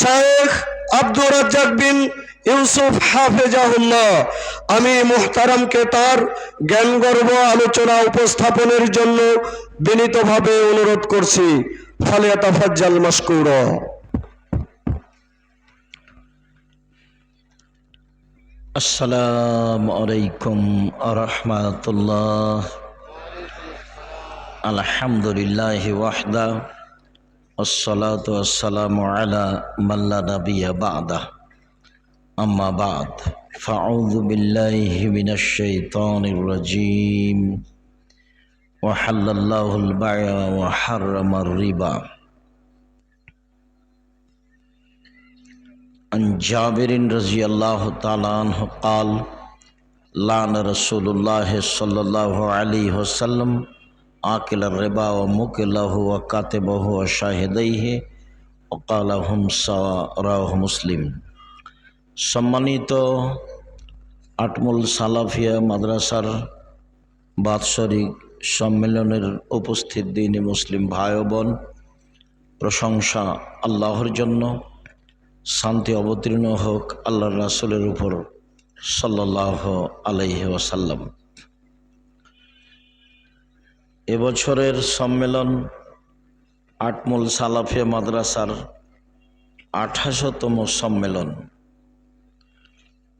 শেখ আব্দুর রাজ্জাক বিন ইউসুফ হাফেজাহুল্লাহ। আমি মুহতারামকে তার জ্ঞানগর্ভ আলোচনা উপস্থাপনের জন্য বিনীতভাবে অনুরোধ করছি। ফলে তাফাজ্জাল মাসকুরা আসসালামু আলাইকুম আরহামাতুল্লাহ। আলহামদুলিল্লাহ ওয়াহদা। والصلاة والسلام على من لا نبي بعده. أما بعد فأعوذ بالله من الشيطان الرجيم. وحل الله البيع وحرم الربا. عن جابر رضي الله تعالى عنه قال لعن رسول الله صلى الله عليه وسلم آكل الربا ومكله وكاتبه وشاهديه وقال هم سواء رواه مسلم সম্মানিত আটমুল সালাফিয়া মাদ্রাসার বাৎসরিক সম্মেলনের উপস্থিত দিনী মুসলিম ভাই ও বোন প্রশংসা আল্লাহর জন্য শান্তি অবতীর্ণ হোক আল্লাহ রাসুলের উপর সাল্লাহ আলাইহি ওয়াসাল্লাম এবছরের সম্মেলন আটমুল সালাফে মাদ্রাসার আঠাশতম সম্মেলন।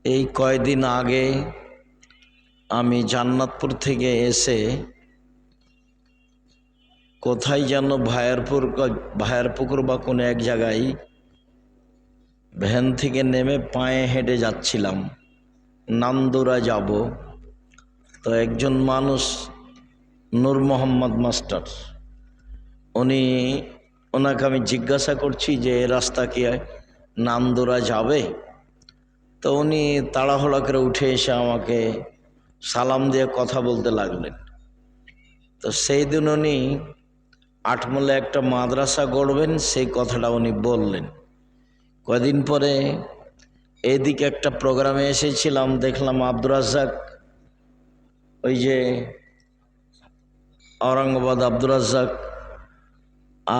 এই কয়দিন আগে আমি জান্নাতপুর থেকে এসে কোথায় যেন ভায়ারপুর ভায়ারপুকুর বা কোনো এক জায়গায় ভ্যান থেকে নেমে পায়ে হেঁটে যাচ্ছিলাম। নান্দুরা যাব। তো একজন মানুষ নূর মোহাম্মদ মাস্টার। উনি ওনাকে আমি জিজ্ঞাসা করছি যে রাস্তা কি নান্দুরা যাবে? তো উনি তাড়াহুড়া করে উঠে এসে আমাকে সালাম দিয়ে কথা বলতে লাগলেন। তো সেই দিন উনি আটমলে একটা মাদ্রাসা গড়বেন, সেই কথাটা উনি বললেন। কদিন পরে এদিকে একটা প্রোগ্রামে এসেছিলাম, দেখলাম আব্দুর রাজ্জাক ওই যে আওরঙ্গাবাদ আব্দুর রাজ্জাক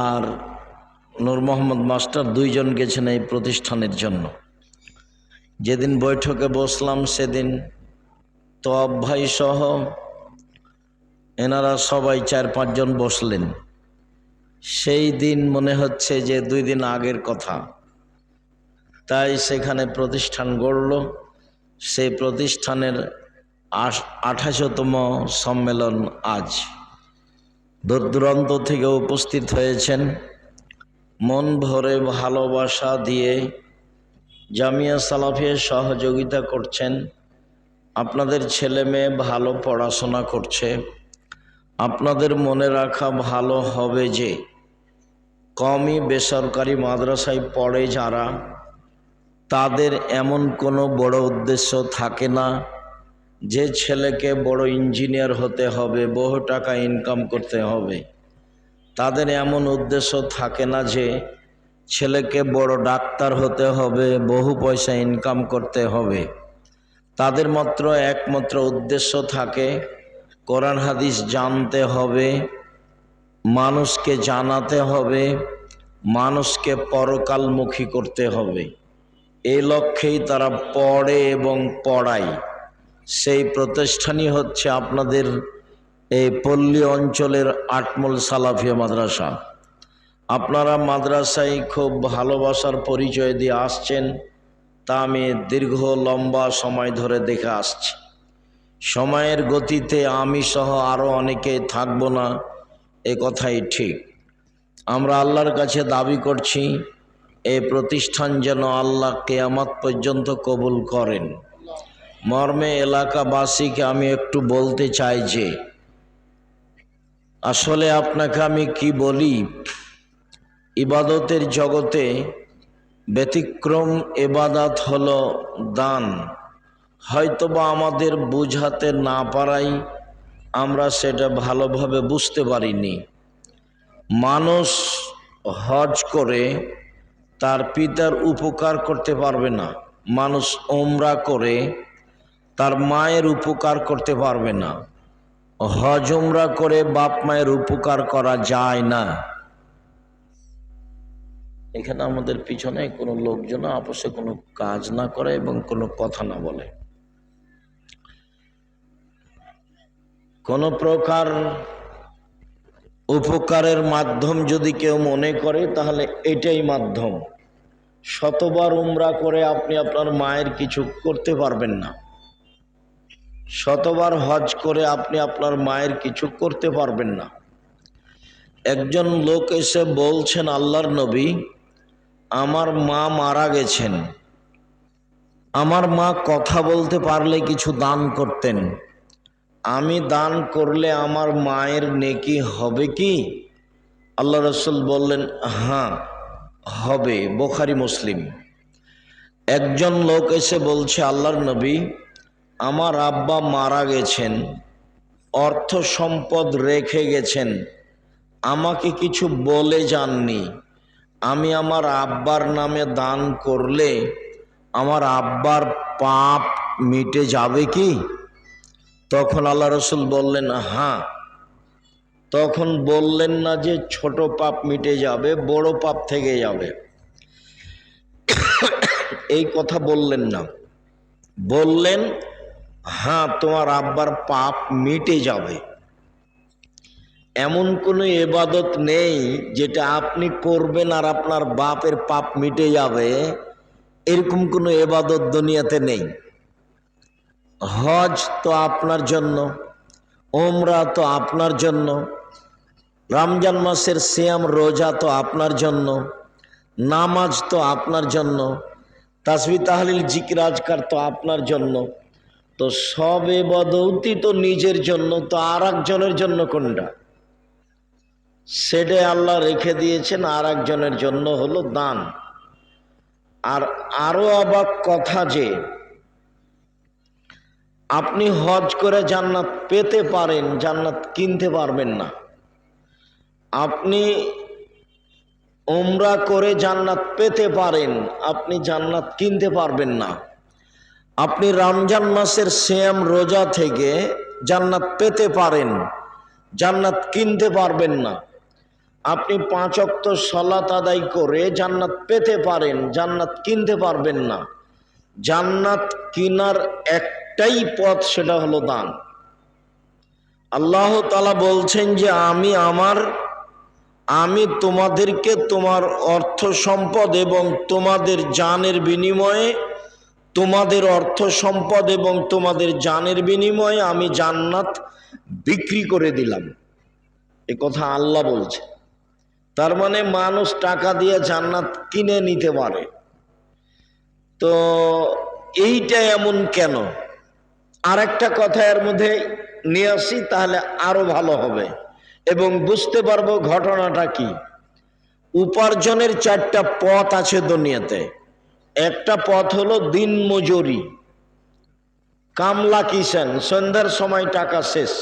আর নূর মোহাম্মদ মাস্টার দুইজন গেছেন এই প্রতিষ্ঠানের জন্য। যেদিন বৈঠকে বসলাম সেদিন তব ভাই সহ এনারা সবাই চার পাঁচজন বসলেন। সেই দিন মনে হচ্ছে যে দুই দিন আগের কথা। তাই সেখানে প্রতিষ্ঠান গড়ল। সেই প্রতিষ্ঠানের আঠাশতম সম্মেলন আজ। দূর দূরান্ত থেকে উপস্থিত হয়েছেন। মন ভরে ভালোবাসা দিয়ে জামিয়া সালাফিয়া সহযোগিতা করছেন। আপনাদের ছেলে মেয়ে ভালো পড়াশোনা করছে। আপনাদের মনে রাখা ভালো হবে যে, কমই বেসরকারি মাদ্রাসায় পড়ে যারা, তাদের এমন কোনো বড় উদ্দেশ্য থাকে না। যে ছেলেকে বড় ইঞ্জিনিয়ার হতে হবে, বহু টাকা ইনকাম করতে হবে। তাদের এমন উদ্দেশ্য থাকে না যে ছেলেকে বড় ডাক্তার হতে হবে, বহু পয়সা ইনকাম করতে হবে। তাদের মাত্র একমাত্র উদ্দেশ্য থাকে কোরআন হাদিস জানতে হবে, মানুষকে জানাতে হবে, মানুষকে পরকালমুখী করতে হবে। এই লক্ষ্যেই তারা পড়ে এবং পড়ায়। সেই প্রতিষ্ঠানই হচ্ছে আপনাদের এই পল্লী অঞ্চলের আটমল সালাফিয়া মাদ্রাসা। আপনারা মাদ্রাসায় খুব ভালোবাসার পরিচয় দিয়ে আসছেন, তা আমি দীর্ঘ লম্বা সময় ধরে দেখে আসছি। সময়ের গতিতে আমি সহ আরও অনেকে থাকব না, এ কথাই ঠিক। আমরা আল্লাহর কাছে দাবি করছি এই প্রতিষ্ঠান যেন আল্লাহ কেয়ামত পর্যন্ত কবুল করেন। মর্মে এলাকাবাসীকে আমি একটু বলতে চাই যে, আসলে আপনাকে আমি কি বলি? ইবাদতের জগতে ব্যতিক্রম এবাদাত হলো দান। হয়তোবা আমাদের বুঝাতে না পারাই আমরা সেটা ভালোভাবে বুঝতে পারিনি। মানুষ হজ করে তার পিতার উপকার করতে পারবে না। মানুষ ওমরা করে তার মায়ের উপকার করতে পারবে না। হজমরা করে বাপ মায়ের উপকার করা যায় না। এখানে আমাদের পিছনে কোনো লোকজন আপসে কোনো কাজ না করে এবং কোনো কথা না বলে। কোনো প্রকার উপকারের মাধ্যম যদি কেউ মনে করে, তাহলে এটাই মাধ্যম। শতবার উমরা করে আপনি আপনার মায়ের কিছু করতে পারবেন না। শতবার হজ করে আপনি আপনার মায়ের কিছু করতে পারবেন না। একজন লোক এসে বলছেন, আল্লাহর নবী, আমার মা মারা গেছেন। আমার মা কথা বলতে পারলে কিছু দান করতেন। আমি দান করলে আমার মায়ের নেকি হবে কি? আল্লাহ রসুল বললেন হ্যাঁ হবে, বোখারি মুসলিম। একজন লোক এসে বলছে, আল্লাহর নবী আমার আব্বা মারা গেছেন, অর্থ সম্পদ রেখে গেছেন, আমাকে কিছু বলে যাননি। আমি আমার আব্বার নামে দান করলে আমার আব্বার পাপ মিটে যাবে কি? তখন আল্লাহ রসুল বললেন হ্যাঁ। তখন বললেন না যে ছোট পাপ মিটে যাবে, বড় পাপ থেকে যাবে। এই কথা বললেন না। বললেন হ্যাঁ তোমার আব্বার পাপ মিটে যাবে। এমন কোনো এবাদত নেই যেটা আপনি করবেন আর আপনার বাপের পাপ মিটে যাবে। এরকম কোনো এবাদত দুনিয়াতে নেই। হজ তো আপনার জন্য ওমরা তো আপনার জন্য, রমজান মাসের সিয়াম, রোজা তো আপনার জন্য, নামাজ তো আপনার জন্য, তাসবি, তাহলিল, জিকির, আজকার তো আপনার জন্য। তো সব এবাদৌতি তো নিজের জন্য, তো আর একজনের জন্য কোনটা? সেটাই আল্লাহ রেখে দিয়েছেন আর একজনের জন্য হলো দান। আর আরও অবাক কথা যে, আপনি হজ করে জান্নাত পেতে পারেন, জান্নাত কিনতে পারবেন না। আপনি ওমরা করে জান্নাত পেতে পারেন, আপনি জান্নাত কিনতে পারবেন না। আপনি রমজান মাসের শ্যাম রোজা থেকে জান্নাত পেতে পারেন, জান্নাত কিনতে পারবেন না। আপনি পাঁচ অক্ত সলাত আদায় করে জান্নাত পেতে পারেন, জান্নাত কিনতে পারবেন না। জান্নাত কিনার একটাই পথ সেটা হলো দান। আল্লাহ তালা বলছেন যে, আমি আমার, আমি তোমাদেরকে তোমার অর্থ সম্পদ এবং তোমাদের জানের বিনিময়ে তোমাদের অর্থ সম্পদ এবং তোমাদের জানের বিনিময়ে আমি জান্নাত বিক্রি করে দিলাম। এ কথা আল্লাহ বলছে। তার মানে মানুষ টাকা দিয়ে জান্নাত কিনে নিতে পারে। তো এইটা এমন কেন? আর একটা কথা এর মধ্যে নিয়ে আসি, তাহলে আরও ভালো হবে। এবং বুঝতে পারব ঘটনাটা কি। উপার্জনের চারটা পথ আছে দুনিয়াতে। একটা পথ হলো দিন মজুরি। কামলা কিষান সন্ধ্যার সময় টাকা শেষ।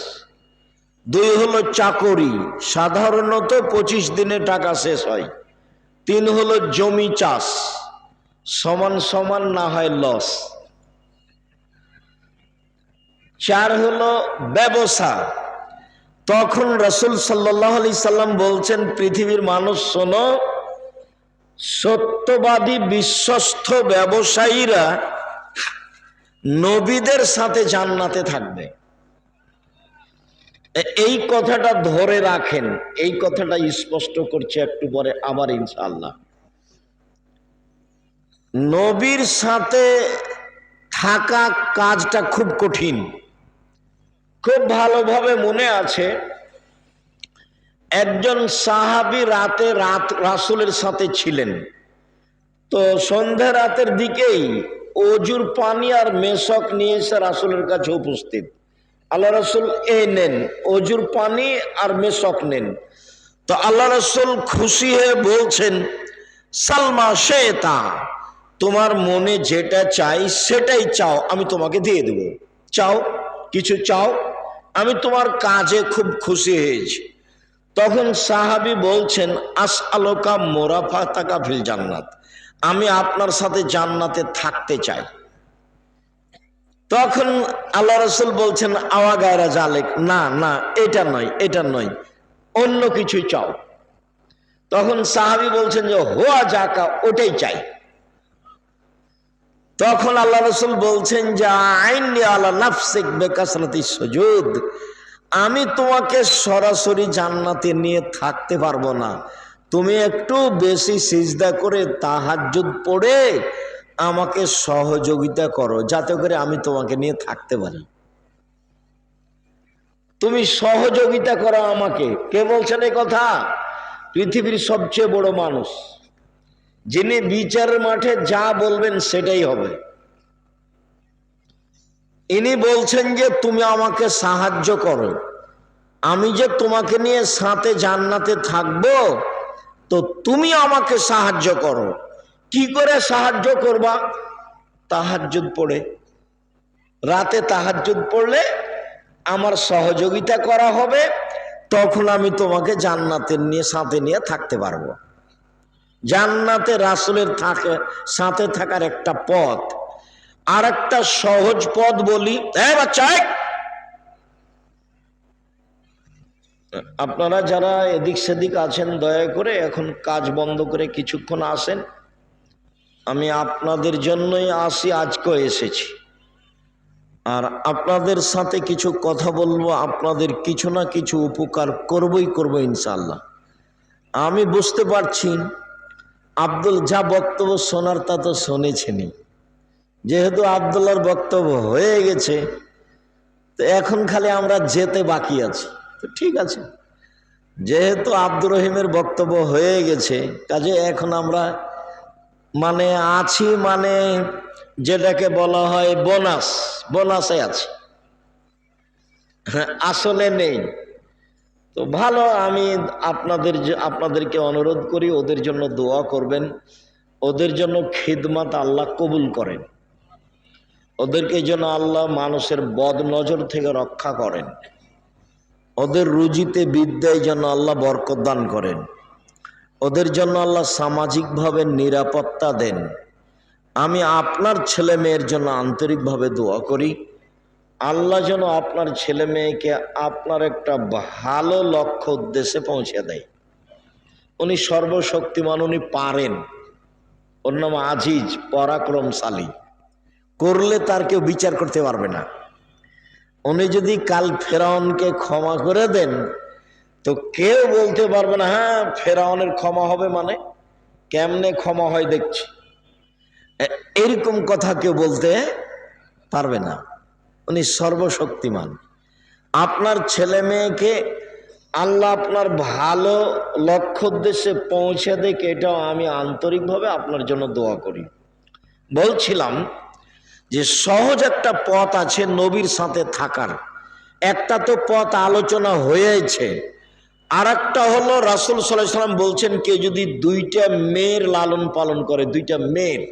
দুই হলো চাকরি, সাধারণত পঁচিশ দিনে টাকা শেষ হয়। তিন হলো জমি চাষ, সমান সমান না হয় লস। চার হলো ব্যবসা। তখন রসুল সাল্লাহ আলি সাল্লাম বলছেন, পৃথিবীর মানুষ শোনো সত্যবাদী বিশ্বস্ত ব্যবসায়ীরা নবীদের সাথে জান্নাতে থাকবে। এই কথাটা ধরে রাখেন, এই কথাটা স্পষ্ট করছে একটু পরে আবার ইনশাল্লাহ নবীর সাথে থাকা কাজটা খুব কঠিন। খুব ভালোভাবে মনে আছে একজন সাহাবি রাতে রাত রাসুলের সাথে ছিলেন। তো সন্ধ্যা রাতের দিকেই অজুর পানি আর মেশক নিয়ে এসে রাসুলের কাছে উপস্থিত। আল্লাহ রসুল, এ নেন, অজুর পানি আর মেশক নেন। তো আল্লাহ রসুল খুশি হয়ে বলছেন, সালমা সে তা তোমার মনে যেটা চাই সেটাই চাও, আমি তোমাকে দিয়ে দেব। চাও, কিছু চাও? আমি তোমার কাজে খুব খুশি হয়েছি। তখন সাহাবি বলছেন আস আলোকা মোরাফা তাকা ফিল জান্নাত। আমি আপনার সাথে জান্নাতে থাকতে চাই। তখন আল্লাহ রসুল বলছেন, আওয়া গায়রা জালেক না না, এটা নয় এটা নয়, অন্য কিছু চাও। তখন সাহাবি বলছেন যে, হোয়া জাকা ওটাই চাই। তখন আল্লাহ রসুল বলছেন যে, আইনি আল্লাহ নাফসিক বেকাসরাতি সুজুদ। আমি তোমাকে সরাসরি জান্নাতে নিয়ে থাকতে পারব না। তুমি একটু বেশি সিজদা করে তাহাজ্জুদ পড়ে আমাকে সহযোগিতা করো, যাতে করে আমি তোমাকে নিয়ে থাকতে পারি। তুমি সহযোগিতা করো আমাকে। কে বলছেন এই কথা? পৃথিবীর সবচেয়ে বড় মানুষ, যিনি বিচারের মাঠে যা বলবেন সেটাই হবে। ইনি বলছেন যে তুমি আমাকে সাহায্য করো। আমি যে তোমাকে নিয়ে সাথে জান্নাতে থাকব, তো তুমি আমাকে সাহায্য করো। কি করে সাহায্য করবা? তাহাজ্জুদ পড়ে। রাতে তাহাজ্জুদ পড়লে আমার সহযোগিতা করা হবে, তখন আমি তোমাকে জান্নাতের নিয়ে সাথে নিয়ে থাকতে পারব। জান্নাতে রাসুলের থাকে, সাথে থাকার একটা পথ। আর একটা সহজ পথ বলি। হ্যাঁ বাচ্চা আপনারা যারা এদিক সেদিক আছেন, দয়া করে এখন কাজ বন্ধ করে কিছুক্ষণ আসেন। আমি আপনাদের জন্যই আসি আজকেও এসেছি। আর আপনাদের সাথে কিছু কথা বলব, আপনাদের কিছু না কিছু উপকার করবই করব ইনশাল্লাহ আমি বুঝতে পারছি, আব্দুল যা বক্তব্য শোনার তা তো শুনেছেনি যেহেতু আবদুল্লার বক্তব্য হয়ে গেছে, তো এখন খালি আমরা যেতে বাকি আছি। তো ঠিক আছে। যেহেতু আব্দুর রহিমের বক্তব্য হয়ে গেছে, কাজে এখন আমরা মানে আছি মানে যেটাকে বলা হয় বোনাস, বোনাসে আছি। আসলে নেই। তো ভালো, আমি আপনাদের আপনাদেরকে অনুরোধ করি, ওদের জন্য দোয়া করবেন। ওদের জন্য খিদমাত আল্লাহ কবুল করেন। ওদেরকে যেন আল্লাহ মানুষের বদ নজর থেকে রক্ষা করেন। ওদের রুজিতে বিদ্যায় যেন আল্লাহ বরকত দান করেন। ওদের জন্য আল্লাহ সামাজিকভাবে নিরাপত্তা দেন। আমি আপনার ছেলে মেয়ের জন্য আন্তরিকভাবে দোয়া করি। আল্লাহ যেন আপনার ছেলে মেয়েকে আপনার একটা ভালো লক্ষ্য উদ্দেশ্যে পৌঁছে দেয়। উনি সর্বশক্তিমান, উনি পারেন। ওর নাম আজিজ, পরাক্রমশালী। করলে তার কেউ বিচার করতে পারবে না। উনি যদি কাল ফেরাউনকে ক্ষমা করে দেন, তো কেউ বলতে পারবে না হ্যাঁ ফেরাউনের ক্ষমা হবে মানে? কেমনে ক্ষমা হয় দেখছি। এরকম কথা কেউ বলতে পারবে না। উনি সর্বশক্তিমান। আপনার ছেলে মেয়েকে আল্লাহ আপনার ভালো লক্ষ্য উদ্দেশ্যে পৌঁছে দেখ এটাও আমি আন্তরিকভাবে আপনার জন্য দোয়া করি। বলছিলাম যে সহজ একটা পথ আছে নবীর সাথে থাকার। একটা তো পথ আলোচনা হয়েছে। আর একটা হলো রাসুল সাল্লাহ সাল্লাম বলছেন কেউ যদি দুইটা মেয়ের লালন পালন করে, দুইটা মেয়ের।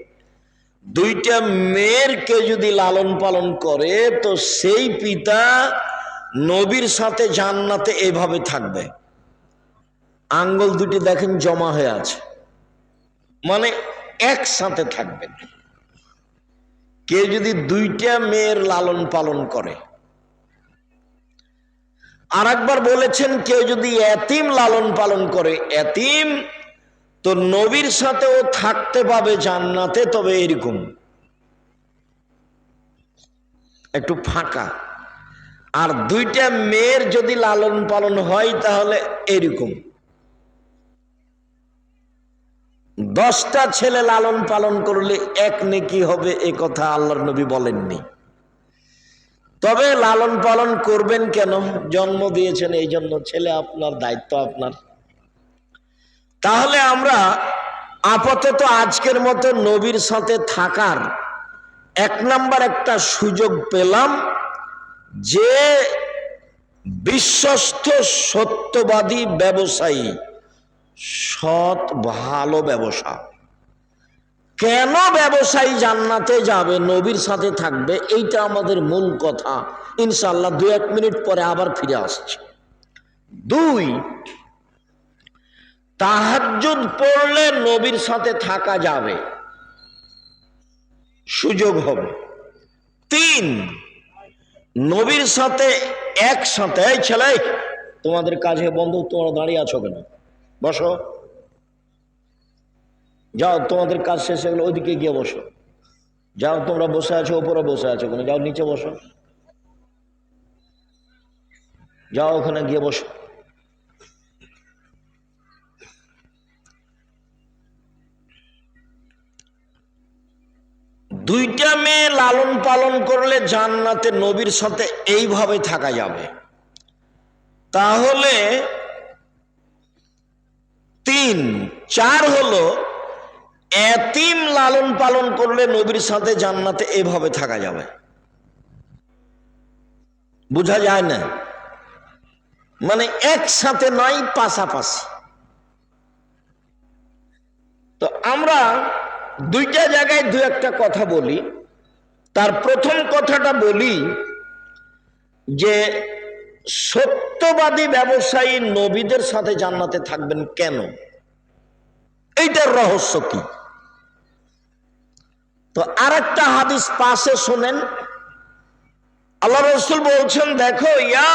দুইটা মেয়ের কেউ যদি লালন পালন করে, তো সেই পিতা নবীর সাথে জান্নাতে এভাবে থাকবে। আঙ্গুল দুটি দেখেন জমা হয়ে আছে। মানে একসাথে থাকবেন। কেউ যদি দুইটা মেয়ের লালন পালন করে আর একবার বলেছেন কেউ যদি এতিম লালন পালন করে, এতিম তো নবীর সাথেও থাকতে পাবে জান্নাতে, তবে এরকম। একটু ফাঁকা। আর দুইটা মেয়ের যদি লালন পালন হয়, তাহলে এরকম। দশটা ছেলে লালন পালন করলে এক নেকি হবে এ কথা আল্লাহর নবী বলেননি। তবে লালন পালন করবেন কেন? জন্ম দিয়েছেন এই জন্য ছেলে আপনার, দায়িত্ব আপনার। তাহলে আমরা আপাতত আজকের মতো নবীর সাথে থাকার এক নাম্বার একটা সুযোগ পেলাম যে বিশ্বস্ত সত্যবাদী ব্যবসায়ী সৎ, ভালো ব্যবসা। কেন ব্যবসায়ী জান্নাতে যাবে, নবীর সাথে থাকবে, এইটা আমাদের মূল কথা। ইনশাল্লাহ দু এক মিনিট পরে আবার ফিরে আসছে। দুই, তাহাজ্জুদ পড়লে নবীর সাথে থাকা যাবে। সুযোগ হবে। তিন, নবীর সাথে একসাথে ছেলে, তোমাদের কাজে বন্ধু, তোমরা দাঁড়িয়ে আছো কেন? বসো। যাও, তোমাদের কাজ শেষ হয়ে গেলে ওইদিকে গিয়ে বসো। যাও, তোমরা বসে আছো, ওপরে বসে আছো ওখানে যাও, নিচে বসো। যাও, ওখানে গিয়ে বসো। দুইটা মেয়ে লালন পালন করলে জান্নাতে নবীর সাথে এইভাবে থাকা যাবে। তাহলে তিন। চার হলো, এতিম লালন পালন করলে নবীর সাথে জান্নাতে এভাবে থাকা যাবে। বোঝা যায় না? মানে একসাথে নয়, পাশাপাশি। তো আমরা দুইটা জায়গায় দু একটা কথা বলি। তার প্রথম কথাটা বলি যে সত্যবাদী ব্যবসায়ী নবীদের সাথে জান্নাতে থাকবেন কেন? এইটার রহস্য কি? তো আর একটা হাদিস পাশে শোনেন। আল্লাহ রসুল বলছেন, দেখো, ইয়া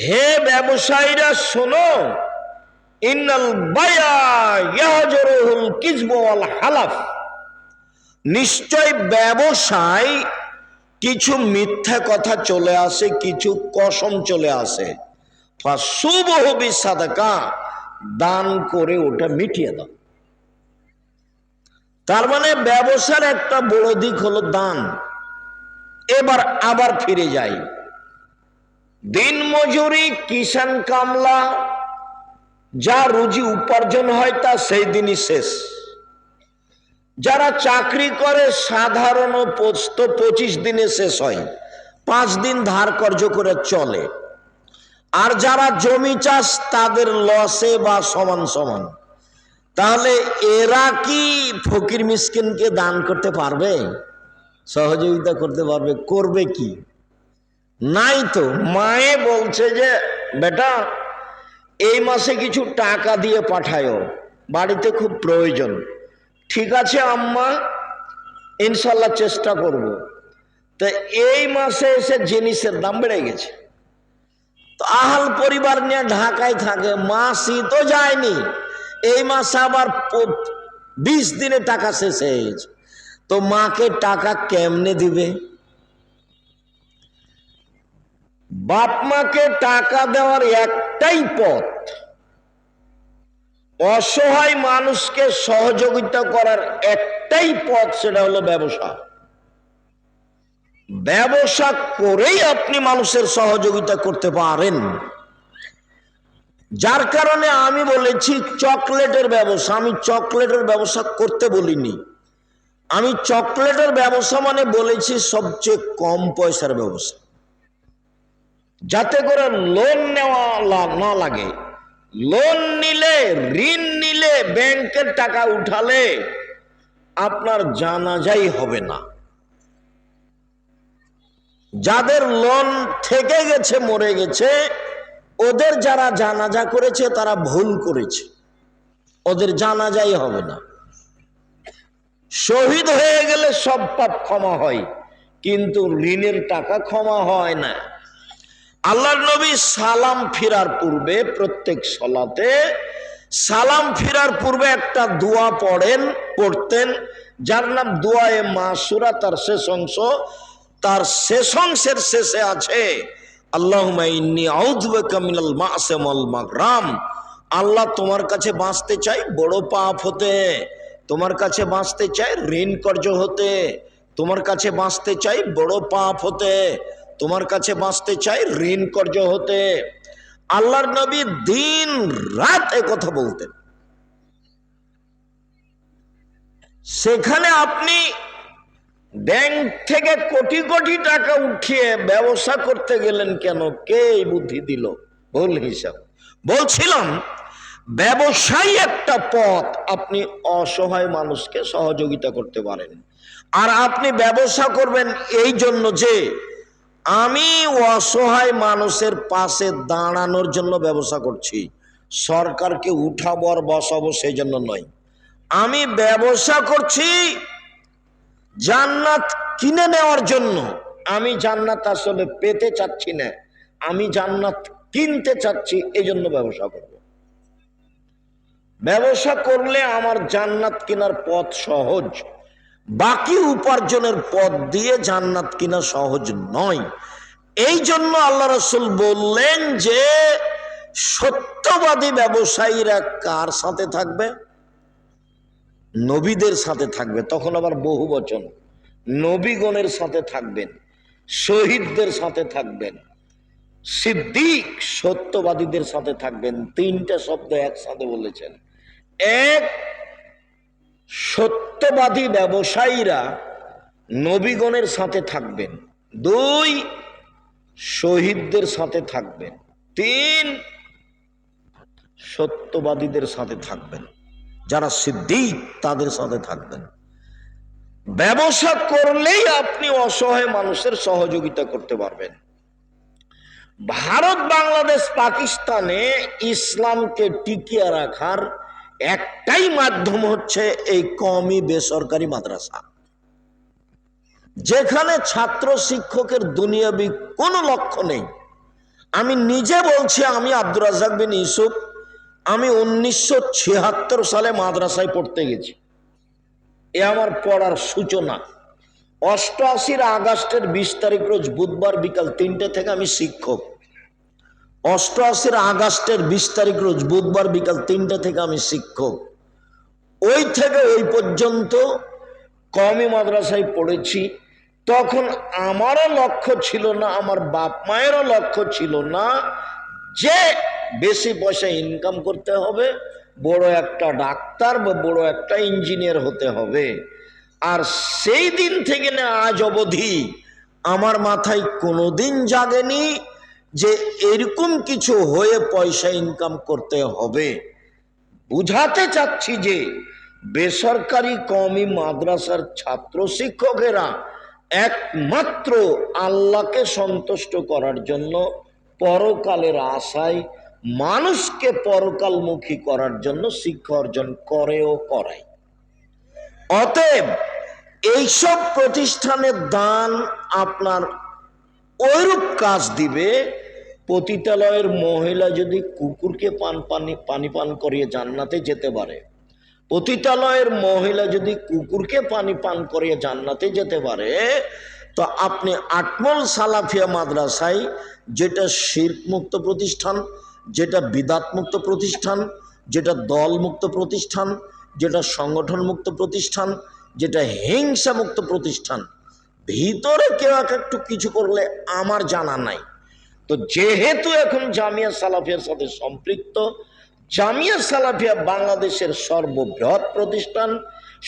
হে ব্যবসায়ীরা, শোনো বায়া হালাফ। নিশ্চয় ব্যবসায় কিছু মিথ্যা কথা চলে আসে, কিছু কসম চলে আসে। ফাসুবহু বিসাদাকা, দান করে ওটা মিটিয়ে দাও। তার মানে ব্যবসার একটা বড় দিক হলো দান। এবার আবার ফিরে যাই। দিন মজুরি কিষান কামলা, যা রুজি উপার্জন হয় তা সেই দিনই শেষ। যারা চাকরি করে সাধারণ পোস্ত পঁচিশ দিনে শেষ হয়, পাঁচ দিন ধার কর্য করে চলে। আর যারা জমি চাষ, তাদের লসে বা সমান সমান। তাহলে এরা কি ফকির মিসকিনকে দান করতে পারবে? সহযোগিতা করতে পারবে, করবে কি? নাই তো। মায়ে বলছে যে, বেটা, এই মাসে কিছু টাকা দিয়ে পাঠায়ও। বাড়িতে খুব প্রয়োজন। ঠিক আছে আম্মা ইনশাল্লাহ চেষ্টা করব। তো এই মাসে এসে জিনিসের দাম বেড়ে গেছে। তো আহাল পরিবার নিয়ে ঢাকায় থাকে, মাসই তো যায়নি। এই মাসে আবার বিশ দিনে টাকা শেষ হয়ে গেছে। তো মাকে টাকা কেমনে দিবে? বাপ মাকে টাকা দেওয়ার একটাই পথ অসহায় মানুষকে সহযোগিতা করার একটাই পথ, সেটা হলো ব্যবসা। ব্যবসা করেই আপনি মানুষের সহযোগিতা করতে পারেন। যার কারণে আমি বলেছি, চকলেটের ব্যবসা, আমি চকলেটের ব্যবসা করতে বলিনি। আমি চকলেটের ব্যবসা মানে বলেছি, সবচেয়ে কম পয়সার ব্যবসা। যাতে করে লোন নেওয়া না লাগে। লোন নিলে, ঋণ নিলে, ব্যাংকের টাকা উঠালে আপনার জানাজাই হবে না। যাদের লোন থেকে গেছে, মরে গেছে, ওদের যারা জানাজা করেছে, তারা ভুল করেছে। ওদের জানাজাই হবে না। শহীদ হয়ে গেলে সব পাপ ক্ষমা হয়, কিন্তু ঋণের টাকা ক্ষমা হয় না। আল্লাহর নবী সালাম ফিরার পূর্বে প্রত্যেক সলাতে সালাম ফিরার পূর্বে একটা দোয়া পড়েন, পড়তেন, যার নাম দোয়ায়ে মাসুরা, তার শেষ অংশ, তার শেষ অংশের শেষে আছে আল্লাহ মাগরাম। আল্লাহ তোমার কাছে বাঁচতে চাই বড় পাপ হতে। তোমার কাছে বাঁচতে চাই ঋণ কর্য হতে। তোমার কাছে বাঁচতে চাই বড় পাপ হতে। তোমার কাছে বাঁচতে চাই, ঋণ কর্য হতে। আল্লাহর নবী দিন রাত কথা বলতেন। সেখানে আপনি ব্যাংক থেকে কোটি কোটি টাকা উঠিয়ে ব্যবসা করতে গেলেন কেন? কে এই বুদ্ধি দিল? ভুল হিসাব। বলছিলাম, ব্যবসায়ী একটা পথ, আপনি অসহায় মানুষকে সহযোগিতা করতে পারেন। আর আপনি ব্যবসা করবেন এই জন্য যে আমি অসহায় মানুষের পাশে দাঁড়ানোর জন্য ব্যবসা করছি। সরকারকে উঠাবো আর বসাবো সেই জন্য নয়। আমি ব্যবসা করছি জান্নাত কিনে নেওয়ার জন্য। আমি জান্নাত আসলে পেতে চাচ্ছি না। আমি জান্নাত কিনতে চাচ্ছি এই জন্য ব্যবসা করব। ব্যবসা করলে আমার জান্নাত কেনার পথ সহজ। বাকি উপার্জনের পথ দিয়ে জান্নাত কিনা সহজ নয়। এই জন্য আল্লাহ রসুল বললেন যে, সত্যবাদী ব্যবসায়ীরা কার সাথে থাকবে? নবীদের সাথে থাকবে, তখন আবার বহু বচন নবীগণের সাথে থাকবেন, শহীদদের সাথে থাকবেন, সিদ্দিক সত্যবাদীদের সাথে থাকবেন। তিনটা শব্দ একসাথে বলেছেন। এক সত্যবাদী ব্যবসায়ীরা নবীগণের সাথে থাকবেন। দুই, শহীদদের সাথে থাকবেন। তিন, সত্যবাদীদের সাথে থাকবেন। যারা সিদ্দিক, তাদের সাথে থাকবেন। ব্যবসা করলেই আপনি অসহায় মানুষের সহযোগিতা করতে পারবেন। ভারত, বাংলাদেশ, পাকিস্তানে ইসলামকে টিকিয়ে রাখার একটাই মাধ্যম হচ্ছে এই কমই বেসরকারি মাদ্রাসা। যেখানে ছাত্র শিক্ষকের দুনিয়াবি কোনো লক্ষ্য নেই। আমি নিজে বলছি, আমি আব্দুর রাজাক বিন ইউসুফ, আমি উনিশশো ছিয়াত্তর সালে মাদ্রাসায় পড়তে গেছি। এ আমার পড়ার সূচনা। অষ্টআশির আগস্টের বিশ তারিখ রোজ বুধবার বিকাল তিনটে থেকে আমি শিক্ষক। অষ্টআশির আগস্টের বিশ তারিখ রোজ বুধবার বিকাল তিনটে থেকে আমি শিক্ষক। ওই থেকে ওই পর্যন্ত কমই মাদ্রাসায় পড়েছি। তখন আমারও লক্ষ্য ছিল না, আমার বাপ মায়েরও লক্ষ্য ছিল না যে বেশি পয়সা ইনকাম করতে হবে, বড় একটা ডাক্তার বা বড় একটা ইঞ্জিনিয়ার হতে হবে। আর সেই দিন থেকে না, আজ অবধি আমার মাথায় কোনোদিন জাগেনি যে এরকম কিছু হয়ে পয়সা ইনকাম করতে হবে। বুঝাতে চাচ্ছি যে বেসরকারি কমি মাদ্রাসার ছাত্র শিক্ষকেরা একমাত্র আল্লাহকে সন্তুষ্ট করার জন্য পরকালের আশায় মানুষকে পরকালমুখী করার জন্য শিক্ষা অর্জন করেও করায়। অতএব এইসব প্রতিষ্ঠানের দান আপনার ওইরূপ কাজ দিবে পতিতালয়ের মহিলা যদি কুকুরকে পান পানি পানি পান করিয়ে জান্নাতে যেতে পারে, পতিতালয়ের মহিলা যদি কুকুরকে পানি পান করিয়ে জান্নাতে যেতে পারে, তো আপনি আটমল সালাফিয়া মাদ্রাসায় যেটা শির্ক মুক্ত প্রতিষ্ঠান, যেটা বিদাত মুক্ত প্রতিষ্ঠান, যেটা দল মুক্ত প্রতিষ্ঠান, যেটা সংগঠন মুক্ত প্রতিষ্ঠান, যেটা হিংসা মুক্ত প্রতিষ্ঠান, ভিতরে কেউ এক একটু কিছু করলে আমার জানা নাই। তো যেহেতু এখন জামিয়া সালাফিয়ার সাথে সম্পৃক্ত, জামিয়া সালাফিয়া বাংলাদেশের সর্ববৃহৎ প্রতিষ্ঠান,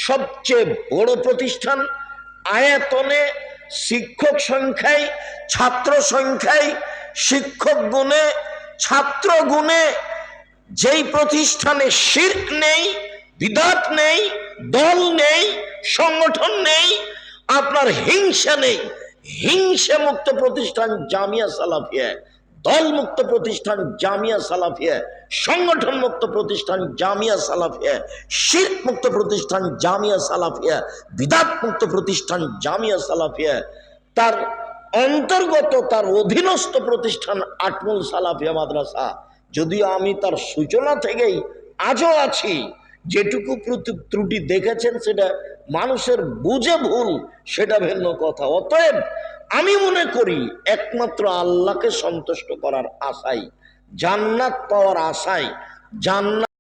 সবচেয়ে বড় প্রতিষ্ঠান, আয়তনে শিক্ষক সংখ্যায়, ছাত্র সংখ্যায়, শিক্ষক গুণে, ছাত্র গুণে যেই প্রতিষ্ঠানে শির্ক নেই, বিদাত নেই, দল নেই, সংগঠন নেই, আপনার হিংসা নেই হিংসা মুক্ত প্রতিষ্ঠান জামিয়া সালাফিয়া দল মুক্ত প্রতিষ্ঠান জামিয়া সালাফিয়া সংগঠন মুক্ত প্রতিষ্ঠান জামিয়া সালাফিয়া শির্ক মুক্ত প্রতিষ্ঠান জামিয়া সালাফিয়া বিদাত মুক্ত প্রতিষ্ঠান জামিয়া সালাফিয়া, তার অন্তর্গত, তার অধীনস্থ প্রতিষ্ঠান আটমুল সালাফিয়া মাদ্রাসা। যদিও আমি তার সূচনা থেকেই আজও আছি যেটুকু ত্রুটি- দেখেছেন, সেটা মানুষের বুঝে ভুল, সেটা ভিন্ন কথা। অতএব আমি মনে করি, একমাত্র আল্লাহকে সন্তুষ্ট করার আশাই, জান্নাত পাওয়ার আশাই, জান্নাত